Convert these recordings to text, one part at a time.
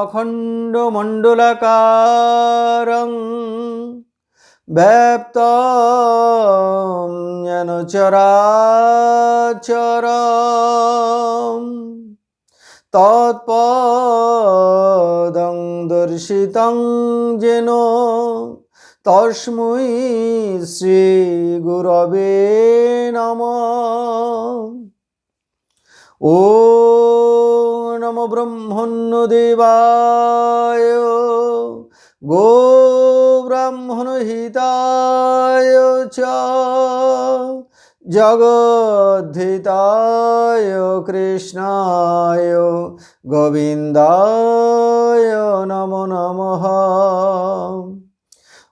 অখণ্ড মণ্ডলাকারং ব্যাপ্ত যেন চরাচর তৎপদং দর্শিতং যেন তস্মৈ শ্রী গুরবে নমঃ ও নম ব্রহ্মণ্য দেবায় গো ব্রাহ্মণ হিতায় চ জগদ্ধিতায় কৃষ্ণায় গোবিন্দায় নম নমঃ।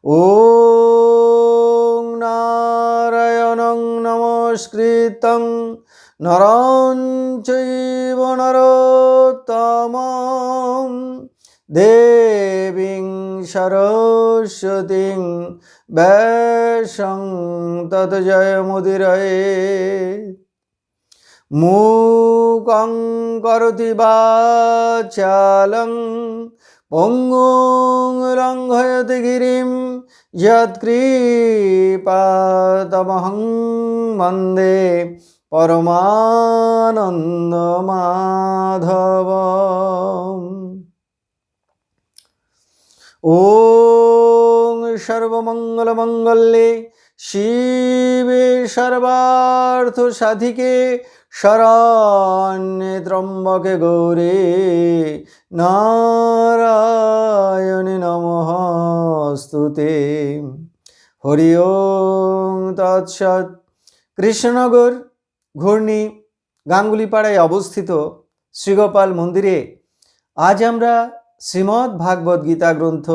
ও নারায়ণং নমস্কৃতং নরং চৈব নরোত্তমং দেবীং সরস্বতীং ব্যাসং তত জয়মুদিরয়ে মূকং করতি বাচালং পঙ্গুং লঙ্ঘয়তি গিরিম। পরমানন্দ মাধব ওং সর্বমঙ্গলমঙ্গলে শিবে সর্বার্থ সাধিকে শরণ্যে ত্রম্বকে গৌরে, নারায়ণে নমস্তুতে হরি ওং তৎসৎ। কৃষ্ণনগর ঘূর্ণি গাঙ্গুলিপাড়ায় অবস্থিত শ্রীগোপাল মন্দিরে আজ আমরা শ্রীমদ্ ভাগবত গীতা গ্রন্থ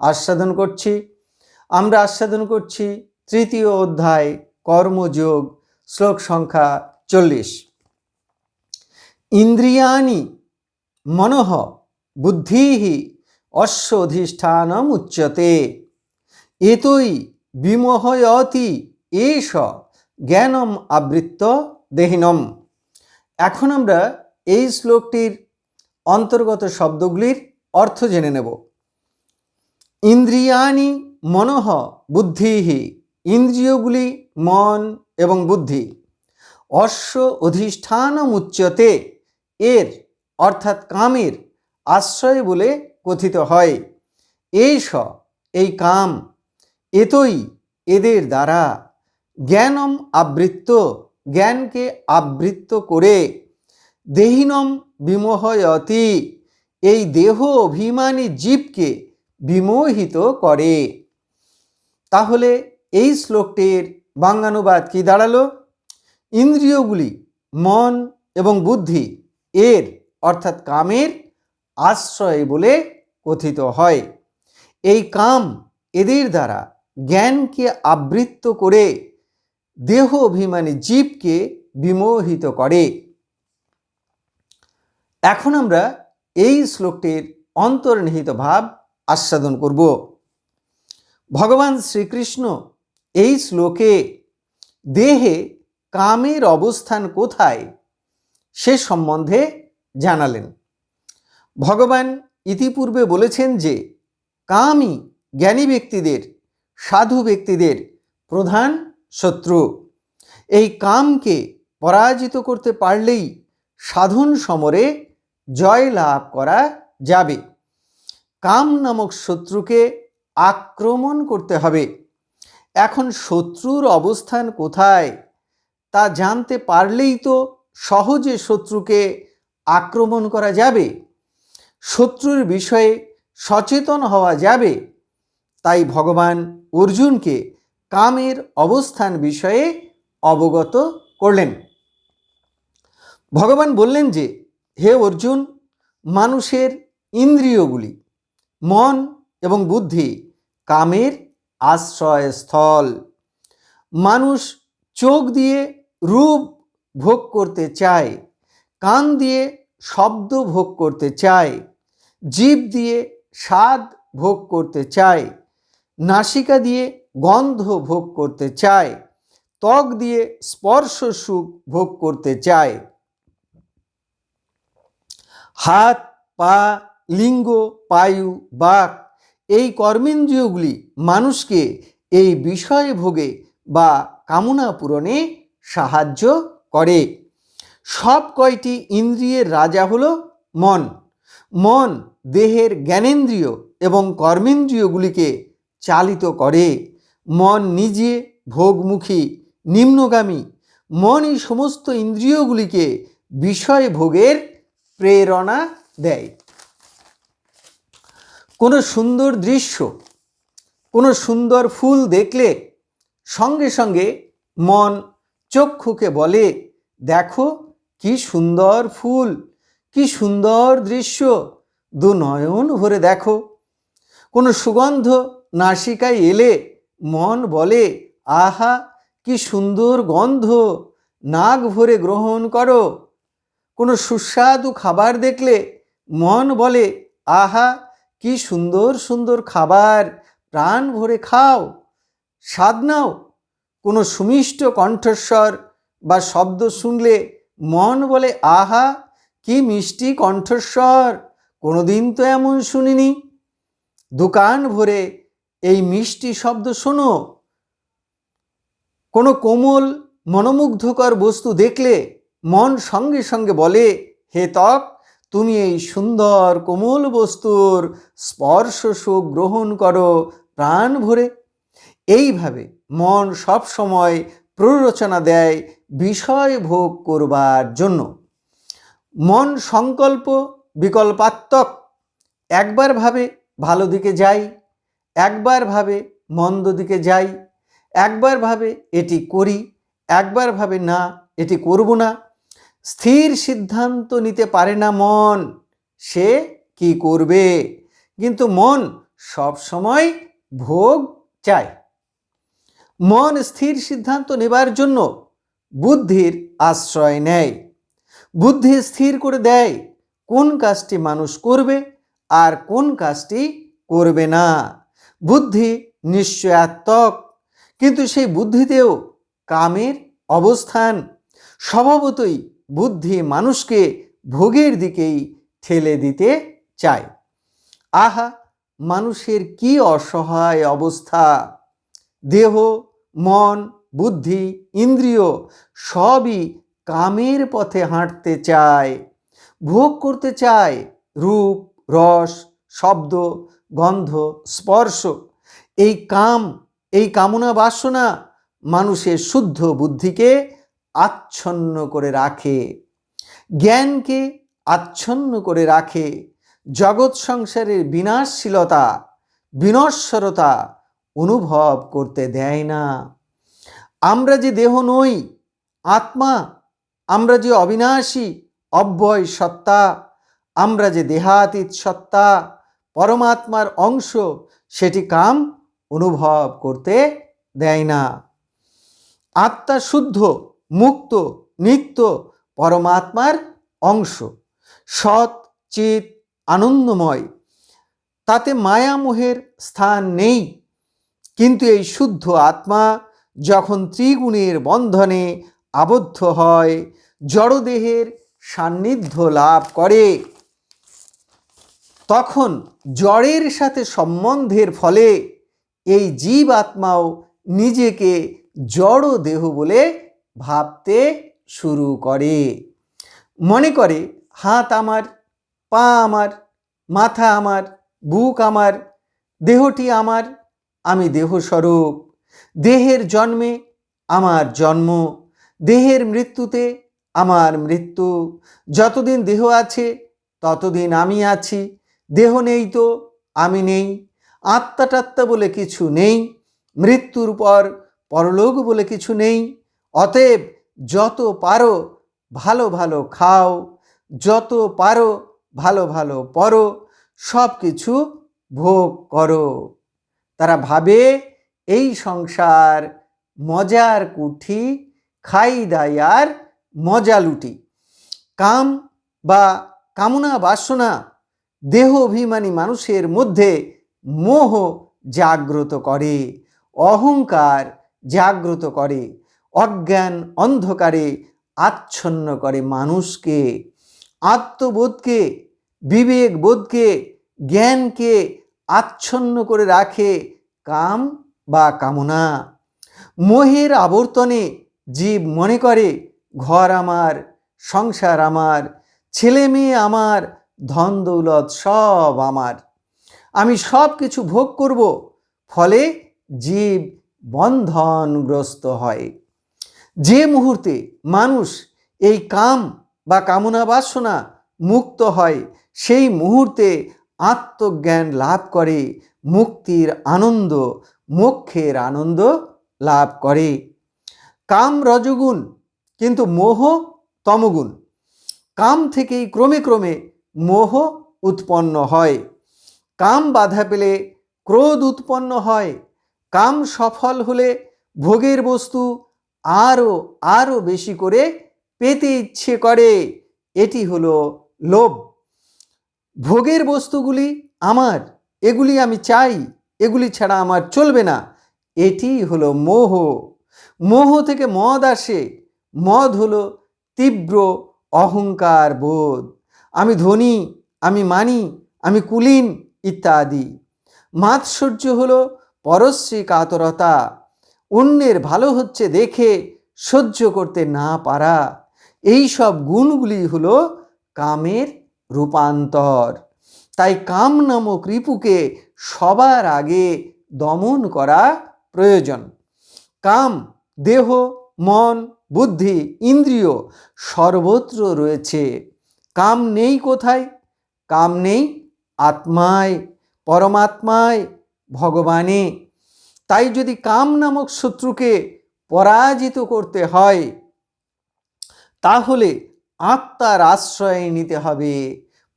আস্বাদন করছি। আমরা আস্বাদন করছি তৃতীয় অধ্যায় কর্মযোগ, শ্লোক সংখ্যা চল্লিশ। ইন্দ্রিয়াণি মনঃ বুদ্ধি অশ্বধিষ্ঠানম উচ্যতে এতই বিমোহয়তি এষ জ্ঞানম আবৃত্ত দেহিনম। এখন আমরা এই শ্লোকটির অন্তর্গত শব্দগুলির অর্থ জেনে নেব। ইন্দ্রিয়াণি মনঃ বুদ্ধিহি, ইন্দ্রিয়গুলি মন এবং বুদ্ধি। অশ্ব অধিষ্ঠানম উচ্চতে এর, অর্থাৎ কামের, আশ্রয় বলে কথিত হয়। এইস এই কাম, এতই এদের দ্বারা জ্ঞানম আবৃত্ত, জ্ঞানকে আবৃত্ত করে দেহিনম বিমোহয়তি, এই দেহ অভিমানী জীবকে বিমোহিত করে। তাহলে এই শ্লোকটির বাঙ্গানুবাদ কি দাঁড়াল? ইন্দ্রিয়গুলি মন এবং বুদ্ধি এর, অর্থাৎ কামের, আশ্রয় বলে কথিত হয়। এই কাম এদের দ্বারা জ্ঞানকে আবৃত্ত করে দেহ অভিমানী জীবকে বিমোহিত করে। এখন আমরা এই শ্লোকটির অন্তর্নিহিত ভাব আস্বাদন করব। ভগবান শ্রীকৃষ্ণ এই শ্লোকে দেহে কামের অবস্থান কোথায়? সে সম্বন্ধে জানালেন। ভগবান ইতিপূর্বে বলেছেন যে, কামই জ্ঞানী ব্যক্তিদের, সাধু ব্যক্তিদের প্রধান শত্রু। এই কামকে পরাজিত করতে পারলেই সাধন সমরে জয় লাভ করা যাবে। কাম নামক শত্রুকে আক্রমণ করতে হবে। এখন শত্রুর অবস্থান কোথায়? তা জানতে পারলেই তো সহজে শত্রুকে আক্রমণ করা যাবে। শত্রুর বিষয়ে সচেতন হওয়া যাবে। তাই ভগবান অর্জুনকে কামের অবস্থান বিষয়ে অবগত করলেন। ভগবান বললেন যে, হে অর্জুন, মানুষের ইন্দ্রিয়গুলি, মন এবং বুদ্ধি কামের আশ্রয়স্থল। মানুষ চোখ দিয়ে রূপ ভোগ করতে চায়, কান দিয়ে শব্দ ভোগ করতে চায়, জীব দিয়ে স্বাদ ভোগ করতে চায়, নাসিকা দিয়ে গন্ধ ভোগ করতে চায়, ত্বক দিয়ে স্পর্শ সুখ ভোগ করতে চায়। হাত, পা, লিঙ্গ, পায়ু, বাক এই কর্মেন্দ্রিয়গুলি মানুষকে এই বিষয় ভোগে বা কামনা পূরণে সাহায্য করে। সব কয়টি ইন্দ্রিয়ের রাজা হলো মন। মন দেহের জ্ঞানেন্দ্রিয় এবং কর্মেন্দ্রিয়গুলিকে চালিত করে। মন নিজে ভোগমুখী, নিম্নগামী। মন এই সমস্ত ইন্দ্রিয়গুলিকে বিষয় ভোগের প্রেরণা দেয়। কোনো সুন্দর দৃশ্য, কোনো সুন্দর ফুল দেখলে সঙ্গে সঙ্গে মন চক্ষুকে বলে, দেখো কি সুন্দর ফুল, কি সুন্দর দৃশ্য দু নয়ন ভরে দেখো। কোনো সুগন্ধ নাসিকায় এলে মন বলে, আহা, কি সুন্দর গন্ধ, নাক ভরে গ্রহণ করো। কোনো সুস্বাদু খাবার দেখলে মন বলে, আহা, কি সুন্দর সুন্দর খাবার, প্রাণ ভরে খাও, স্বাদ নাও। কোনো সুমিষ্ট কণ্ঠস্বর বা শব্দ শুনলে মন বলে, আহা, কি মিষ্টি কণ্ঠস্বর, কোনোদিন তো এমন শুনিনি। দোকান ভরে এই মিষ্টি শব্দ শোনো। কোনো কোমল, মনোমুগ্ধকর বস্তু দেখলে মন সঙ্গে সঙ্গে বলে, হে ত্বক, তুমি এই সুন্দর কোমল বস্তুর স্পর্শ সুখ গ্রহণ করো। প্রাণ ভরে এইভাবে মন সব সময় প্ররোচনা দেয়, বিষয় ভোগ করবার জন্য। মন সংকল্প বিকল্পাত্মক। একবার ভাবে ভালো দিকে যাই, একবার ভাবে মন্দ দিকে যাই, একবার ভাবে এটি করি, একবার ভাবে না, এটি করব না। স্থির সিদ্ধান্ত নিতে পারে না মন, সে কি করবে? কিন্তু মন সব সময় ভোগ চায়। মন স্থির সিদ্ধান্ত নেবার জন্য বুদ্ধির আশ্রয় নেয়। বুদ্ধি স্থির করে দেয় কোন কাজটি মানুষ করবে আর কোন কাজটি করবে না। বুদ্ধি নিশ্চয়াত্মক, কিন্তু সেই বুদ্ধিতেও কামের অবস্থান। স্বভাবতই বুদ্ধি মানুষকে ভোগের দিকেই ঠেলে দিতে চায়। আহা, মানুষের কি অসহায় অবস্থা! দেহ, মন, বুদ্ধি, ইন্দ্রিয় সবই কামের পথে হাঁটতে চায়, ভোগ করতে চায়। রূপ, রস, শব্দ, গন্ধ, স্পর্শ, এই কাম, এই কামনা বাসনা মানুষের শুদ্ধ বুদ্ধিকে আচ্ছন্ন করে রাখে, জ্ঞানকে আচ্ছন্ন করে রাখে। জগৎ সংসারের বিনাশশীলতা, বিনশ্বরতা অনুভব করতে দেয় না। আমরা যে দেহ নই, আত্মা, আমরা যে অবিনাশী, অব্যয় সত্তা, আমরা যে দেহাতীত সত্তা, পরমাত্মার অংশ, সেটি কাম অনুভব করতে দেয় না। আত্মা শুদ্ধ, মুক্ত, নিত্য, পরমাত্মার অংশ, সৎ, চিত, আনন্দময়, তাতে মায়ামোহের স্থান নেই। কিন্তু এই শুদ্ধ আত্মা যখন ত্রিগুণের বন্ধনে আবদ্ধ হয়, জড়দেহের সান্নিধ্য লাভ করে। তখন জড়ের সাথে সম্বন্ধের ফলে এই জীব আত্মাও নিজেকে জড় দেহ বলে ভাবতে শুরু করে। মনে করে, হাত আমার, পা আমার, মাথা আমার, বুক আমার, দেহটি আমার আমি দেহস্বরূপ। দেহের জন্মে আমার জন্ম, দেহের মৃত্যুতে আমার মৃত্যু। যতদিন দেহ আছে, ততদিন আমি আছি। দেহ নেই তো, আমি নেই। আত্মা টাত্মা বলে কিছু নেই। মৃত্যুর পর পরলোক বলে কিছু নেই। অতএব যত পারো, ভালো ভালো খাও। যত পারো, ভালো ভালো পরো। সব কিছু ভোগ করো। তারা ভাবে, এই সংসার মজার কুঠি খাই দাই আর মজা লুটি। কাম বা কামনা বাসনা, দেহ অভিমানী মানুষের মধ্যে মোহ জাগ্রত করে, অহংকার জাগ্রত করে, অজ্ঞান অন্ধকারে আচ্ছন্ন করে মানুষকে, আত্মবোধকে, বিবেকবোধকে, জ্ঞানকে আচ্ছন্ন করে রাখে কাম বা কামনা। মোহের আবর্তনে জীব মনে করে, ঘর আমার, সংসার আমার, ছেলে মেয়ে আমার, ধন দৌলত সব আমার। আমি সব কিছু ভোগ করব, ফলে জীব বন্ধনগ্রস্ত হয়। যে মুহূর্তে মানুষ এই কাম বা কামনা বাসনা মুক্ত হয়, সেই মুহূর্তে আত্মজ্ঞান লাভ করে, মুক্তির আনন্দ, মোক্ষের আনন্দ লাভ করে। কাম রজগুণ, কিন্তু মোহ তমগুণ। কাম থেকেই ক্রমে ক্রমে মোহ উৎপন্ন হয়। কাম বাধা পেলে ক্রোধ উৎপন্ন হয়। কাম সফল হলে ভোগের বস্তু আরও আরও বেশি করে পেতে ইচ্ছে করে। এটি হলো লোভ। ভোগের বস্তুগুলি আমার, এগুলি আমি চাই, এগুলি ছাড়া আমার চলবে না। এটি হলো মোহ। মোহ থেকে মদ আসে। মদ হলো তীব্র অহংকার বোধ। আমি ধনী, আমি মানি, আমি কুলীন ইত্যাদি। মাৎসর্য হলো পরশ্রী কাতরতা অন্যের ভালো হচ্ছে দেখে, সহ্য করতে না পারা। এই সব গুণগুলি হলো কামের রূপান্তর। তাই কাম নামক রিপুকে সবার আগে দমন করা প্রয়োজন। কাম, দেহ, মন, বুদ্ধি, ইন্দ্রিয় সর্বত্র রয়েছে। কাম নেই কোথায়? কাম নেই আত্মায়, পরমাত্মায়, ভগবানে। তাই যদি কাম নামক শত্রুকে পরাজিত করতে হয়, তাহলে আত্মার আশ্রয় নিতে হবে,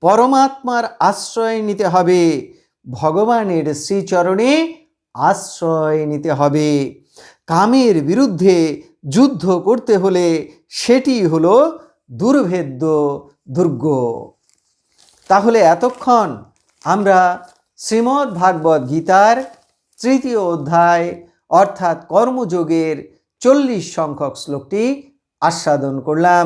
পরমাত্মার আশ্রয় নিতে হবে, ভগবানের শ্রীচরণে আশ্রয় নিতে হবে। কামের বিরুদ্ধে যুদ্ধ করতে হলে সেটি হলো দুর্ভেদ্য দুর্গ। তাহলে এতক্ষণ আমরা শ্রীমদ্ ভাগবত গীতার তৃতীয় অধ্যায় অর্থাৎ কর্মযোগের চল্লিশ সংখ্যক শ্লোকটি আস্বাদন করলাম।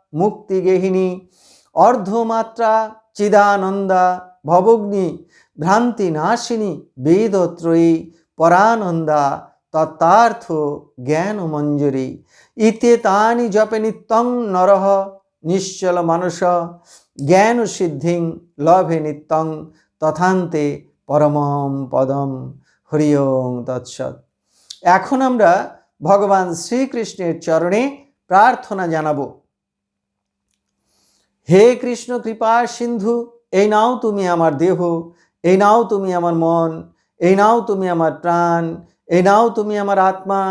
মুক্তিগেহিনী অর্ধমাত্রা চিদানন্দা, ভবগ্নি, ভ্রান্তি নাশিনী, বেদত্রয়ী, পরানন্দা তত্তার্থ জ্ঞান মঞ্জুরি ইতে তানি জপে নিত্যং নরহ, নিশ্চল মানুষ জ্ঞান সিদ্ধিং লভে নিত্যং, তথান্তে পরমম পদম। হরি ওং তৎসৎ। এখন আমরা ভগবান শ্রীকৃষ্ণের চরণে প্রার্থনা জানাব। হে কৃষ্ণ, কৃপা, সিন্ধু, এই নাও তুমি আমার দেহ, এই নাও তুমি আমার মন, এই নাও তুমি আমার প্রাণ, এই নাও তুমি আমার আত্মা,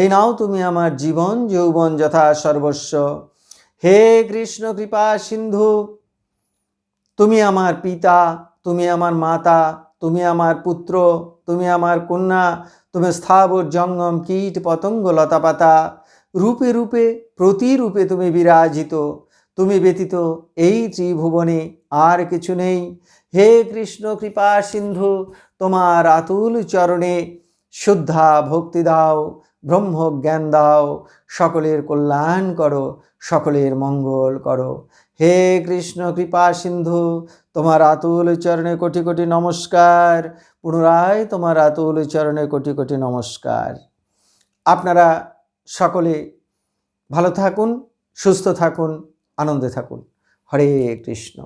এই নাও তুমি আমার জীবন, যৌবন যথা সর্বস্ব। হে কৃষ্ণ, কৃপা, সিন্ধু, তুমি আমার পিতা, তুমি আমার মাতা, তুমি আমার পুত্র, তুমি আমার কন্যা, তুমি স্থাবর, জঙ্গম, কীট, পতঙ্গ, লতাপাতা, রূপে রূপে, প্রতিরূপে তুমি বিরাজিত। তুমি ব্যতীত এই ত্রিভুবনে আর কিছু নেই। হে কৃষ্ণ, কৃপা সিন্ধু, তোমার আতুল চরণে শুদ্ধা ভক্তি দাও ব্রহ্ম জ্ঞান দাও, সকলের কল্যাণ করো, সকলের মঙ্গল করো। হে কৃষ্ণ, কৃপা সিন্ধু, তোমার আতুল চরণে কোটি কোটি নমস্কার। পুনরায় তোমার আতুল চরণে কোটি কোটি নমস্কার। আপনারা সকলে ভালো থাকুন, সুস্থ থাকুন। আনন্দে থাকুন। হরে কৃষ্ণ।